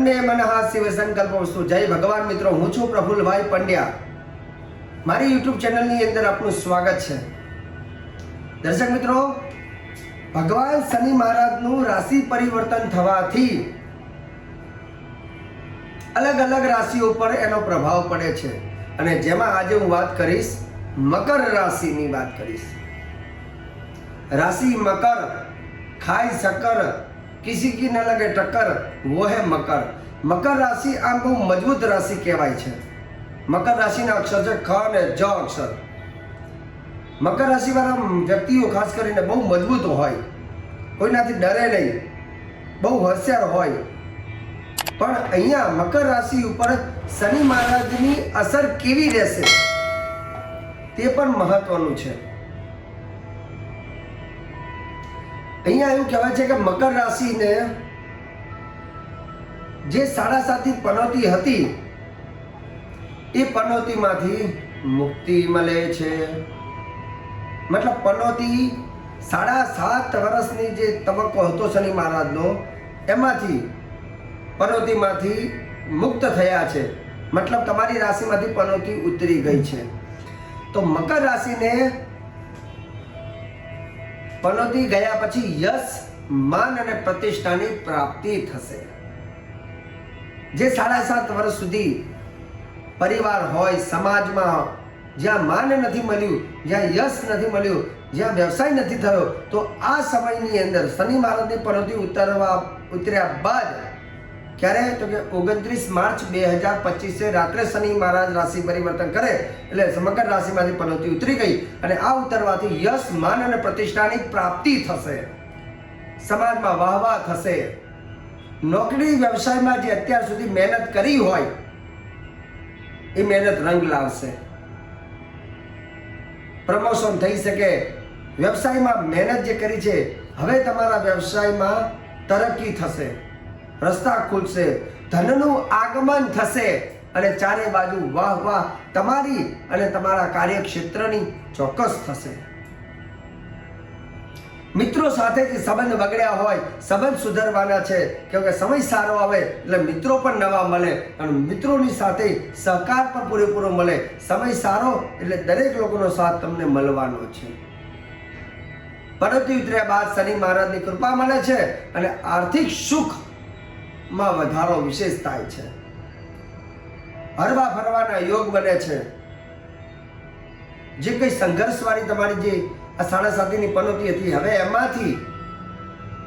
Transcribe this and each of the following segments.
તન્મે મનહા શિવ સંકલ્પ વસ્તુ. જય ભગવાન મિત્રો, હું છું પ્રફુલભાઈ પંડ્યા. મારી યુટ્યુબ ચેનલની અંદર આપનું સ્વાગત છે. દર્શક મિત્રો, ભગવાન શનિ મહારાજનું રાશિ પરિવર્તન થવાથી અલગ અલગ રાશિઓ પર એનો પ્રભાવ પડે છે. અને જેમાં આજે હું વાત કરીશ, મકર રાશિની વાત કરીશ. રાશિ મકર, ખાય શક્કર કિસી કી ન લગે ટક્કર વો હે મકર મકર રાશિ આમ બહુ મજબૂત રાશિ કહેવાય છે મકર રાશિના અક્ષર છે ખ અને જ અક્ષર મકર રાશિવાળા વ્યક્તિઓ ખાસ કરીને બહુ મજબૂત હોય કોઈનાથી ડરે નહીં બહુ હોશિયાર હોય પણ અહીંયા મકર રાશિ ઉપર શનિ મહારાજની અસર કેવી રહેશે તે પણ મહત્વનું છે। અહીંયા એવું કહેવાય છે કે મકર રાશિને જે સાડા સાતી પનોતી હતી, એ પનોતીમાંથી મુક્તિ મળે છે. મતલબ પનોતી સાડા સાત વર્ષની જે તબક્કો હતો શનિ મહારાજનો, એમાંથી પનોતીમાંથી મુક્ત થયા છે. મતલબ તમારી રાશિમાંથી પનોતી ઉતરી ગઈ છે. તો મકર રાશિને પનોતી ગયા પછી યશ, માન અને પ્રતિષ્ઠાની પ્રાપ્તિ થશે. જે સાડા સાત વર્ષ સુધી પરિવાર હોય, સમાજમાં જ્યાં માન નથી મળ્યું, જ્યાં યશ નથી મળ્યું, જ્યાં વ્યવસાય નથી થયો, તો આ સમયની અંદર શનિ મહારાજની પનોતી ઉતરવા, ઉતર્યા બાદ ક્યારે? તો કે ઓગણત્રીસ માર્ચ બે હજાર પચીસે રાત્રે શનિ મહારાજ રાશિ પરિવર્તન કરે, એટલે સમગ્ર રાશિમાંથી પનોતી ઉતરી ગઈ અને આ ઉતરવાથી યશ, માન અને પ્રતિષ્ઠાની પ્રાપ્તિ થશે. સમાજમાં વાહવા થશે. નોકરી વ્યવસાયમાં જે અત્યાર સુધી મહેનત કરી હોય, એ મહેનત રંગ લાવશે. પ્રમોશન થઈ શકે. વ્યવસાયમાં મહેનત જે કરી છે, હવે તમારા વ્યવસાયમાં તરક્કી થશે. રસ્તા ખુલશે, ધનનું આગમન થશે અને ચારે બાજુ વાહ વાહ તમારી અને તમારા કાર્યક્ષેત્રની ચોક્કસ થશે. મિત્રો સાથે જે સંબંધ બગડ્યા હોય, સંબંધ સુધરવાના છે. કે સમય સારો આવે એટલે મિત્રો પણ નવા મળે અને મિત્રોની સાથે સહકાર પણ પૂરેપૂરો મળે. સમય સારો એટલે દરેક લોકોનો સાથ તમને મળવાનો છે. પરંતુ ઉતર્યા બાદ શનિ મહારાજની કૃપા મળે છે અને આર્થિક સુખમાં વધારો વિશેષ થાય છે. હરવા ફરવાના યોગ બને છે. જે કંઈ સંઘર્ષવાળી તમારી જે આ સાડા સાતીની પનોતી હતી, હવે એમાંથી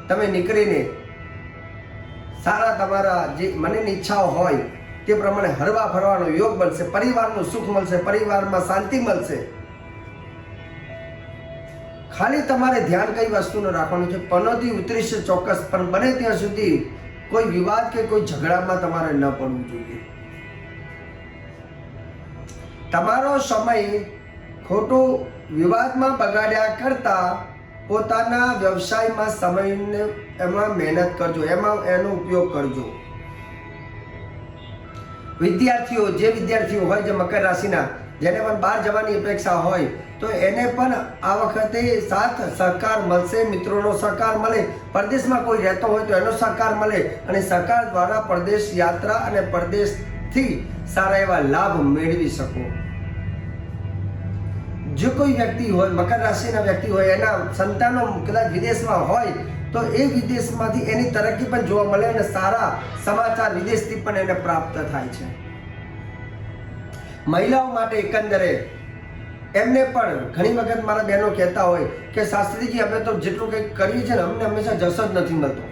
તમે નીકળીને સારા તમારા જે મનની ઈચ્છાઓ હોય, તે પ્રમાણે હરવા ફરવાનો યોગ બનશે, પરિવારનું સુખ મળશે, પરિવારમાં શાંતિ મળશે. ખાલી તમારે ધ્યાન કઈ વસ્તુનું રાખવાનું છે. પનોતી ઉતરી છે ચોક્કસ, પણ બને ત્યાં સુધી કોઈ વિવાદ કે કોઈ ઝઘડામાં તમારે ન પડવું જોઈએ. તમારો સમય ખોટો વિવાદમાં બગાડ્યા કરતા પોતાના વ્યવસાયમાં સમયને એમાં મહેનત કરજો, એમાં એનો ઉપયોગ કરજો. વિદ્યાર્થીઓ, જે વિદ્યાર્થીઓ હોય જે મકર રાશિના જેને પણ બહાર જવાની અપેક્ષા હોય, તો એને પણ આ વખતે સાથ સહકાર મળશે, મિત્રોનો સહકાર મળે, પરદેશમાં કોઈ રહેતો હોય તો એનો સહકાર મળે અને સરકાર દ્વારા પરદેશ યાત્રા અને પરદેશથી સારા એવા લાભ મેળવી શકો. જો કોઈ વ્યક્તિ હોય, મકર રાશિના વ્યક્તિ હોય, એના સંતાનો કદાચ વિદેશમાં હોય, તો એ વિદેશમાંથી એની તરક્કી પણ જોવા મળે અને સારા સમાચાર વિદેશથી પણ એને પ્રાપ્ત થાય છે. મહિલાઓ માટે એકંદરે એમને પણ ઘણી વખત મારા બહેનો કહેતા હોય કે, શાસ્ત્રીજી, અમે તો જેટલું કંઈક કરીએ છીએ ને, અમને હંમેશા જશ જ નથી મળતો.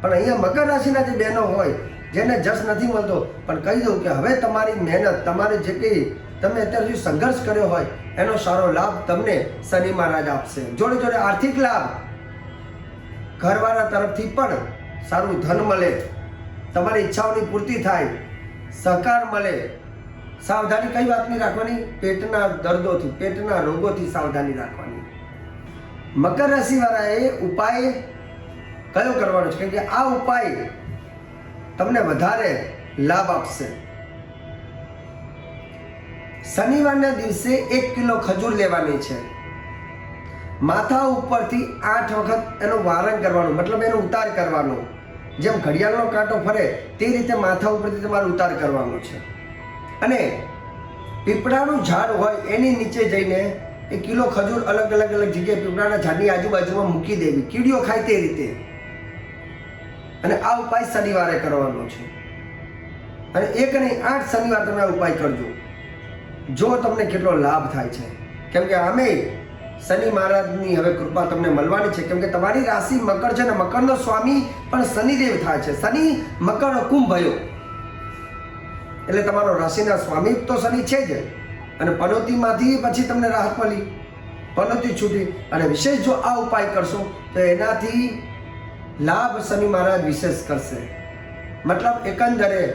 પણ અહીંયા મકર રાશિના જે બહેનો હોય, જેને જશ નથી મળતો, પણ કહી દઉં કે હવે તમારી મહેનત, તમારે જે કંઈ તમે અત્યાર સુધી સંઘર્ષ કર્યો હોય, એનો સારો લાભ તમને શનિ મહારાજ આપશે. જોડે જોડે આર્થિક લાભ. ઘરવાળા તરફથી પણ સારું ધન મળે. તમારી ઈચ્છાઓની પૂર્તિ થાય. સહકાર મળે. સાવધાની કઈ વાતની રાખવાની? પેટના દર્દોથી, પેટના રોગોથી સાવધાની રાખવાની. મકર રાશિવાળાએ ઉપાય કયો કરવાનો છે? કે આ ઉપાય તમને વધારે લાભ આપશે. શનિવારના દિવસે એક કિલો ખજૂર લેવાની છે. માથા ઉપરથી આઠ વખત એનો વારણ કરવાનું, મતલબ એનો ઉતાર કરવાનો. જેમ ઘડિયાળનો કાંટો ફરે, તે રીતે માથા ઉપરથી તમારે ઉતાર કરવાનો છે. અને પીપળાનું ઝાડ હોય એની નીચે જઈને એ કિલો ખજૂર અલગ અલગ અલગ જગ્યાએ પીપળાના ઝાડની આજુબાજુમાં મૂકી દેવી. કીડીઓ ખાય તે રીતે. અને આ ઉપાય શનિવારે કરવાનો છે. અને એક નહીં, આઠ શનિવાર તમે આ ઉપાય કરજો. જો તમને કેટલો લાભ થાય છે. કેમ કે અમે શનિ મહારાજની હવે કૃપા તમને મળવાની છે. કેમ કે તમારી રાશિ મકર છે ને મકરનો સ્વામી પણ શનિદેવ થાય છે. શનિ મકર કુંભ ભયો એટલે તમારો રાશિના સ્વામી તો શનિ છે જ. અને પનોતીમાંથી પછી તમને રાહત મળી. પનોતી છૂટી. અને વિશેષ જો આ ઉપાય કરશો, તો એનાથી લાભ શનિ મહારાજ વિશેષ કરશે. મતલબ એકંદરે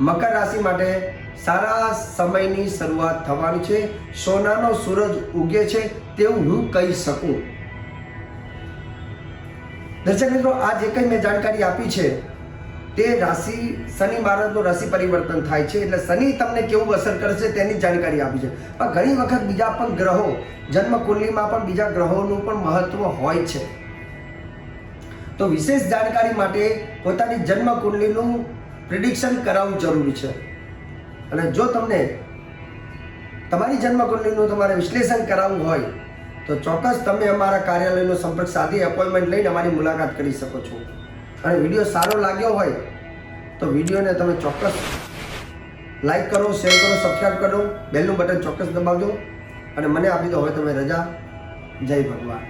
મકર રાશિ માટે સારા સમયની શરૂઆત થવાની છે. સોનાનો સૂરજ ઉગે છે તેવું હું કહી શકું. દર્શક મિત્રો આ જે કંઈ મેં જાણકારી આપી છે. તે રાશિ શનિ મહારાજનું રાશિ પરિવર્તન થાય છે. એટલે શનિ તમને કેવું અસર કરશે તેની જાણકારી આપી છે. પણ ઘણી વખત બીજા પણ ગ્રહો, જન્મકુંડલીમાં પણ બીજા ગ્રહોનું પણ મહત્વ હોય છે. તો વિશેષ જાણકારી માટે પોતાની જન્મકુંડલીનું પ્રિડિક્શન કરાવવું જરૂરી છે. અને જો તમને તમારી જન્મકુંડલીનું તમારે વિશ્લેષણ કરાવવું હોય, તો ચોક્કસ તમે અમારા કાર્યાલયનો સંપર્ક સાધી એપોઇન્ટમેન્ટ લઈને અમારી મુલાકાત કરી શકો છો. અને વીડિયો સારો લાગ્યો હોય તો વિડીયોને તમે ચોક્કસ લાઈક કરો, શેર કરો સબસ્ક્રાઈબ કરો, બેલનું બટન ચોક્કસ દબાવજો અને મને આપી દો હવે તમે રજા. જય ભગવાન.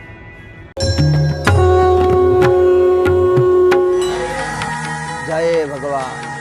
જય ભગવાન.